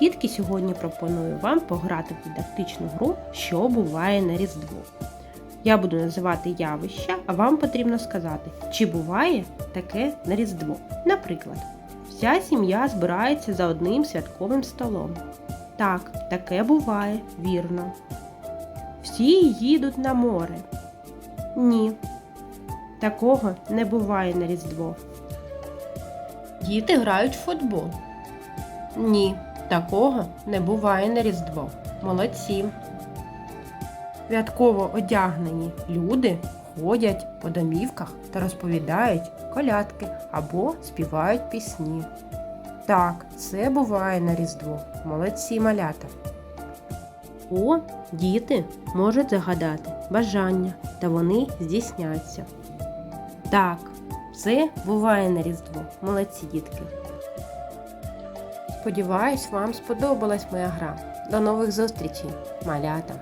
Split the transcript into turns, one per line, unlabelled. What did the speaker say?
дітки, сьогодні пропоную вам пограти в дидактичну гру, що буває на Різдво. Я буду називати явища, а вам потрібно сказати, чи буває таке на Різдво. Наприклад, вся сім'я збирається за одним святковим столом. Так, таке буває, вірно. Всі їдуть на море. Ні. Такого не буває на Різдво. Діти грають в футбол. Ні, такого не буває на Різдво. Молодці. Святково одягнені люди ходять по домівках та розповідають колядки або співають пісні. Так, це буває на Різдво. Молодці малята. О, діти можуть загадати бажання, та вони здійсняться. Так, це буває на Різдво. Молодці дітки. Сподіваюсь, вам сподобалась моя гра. До нових зустрічей, малята!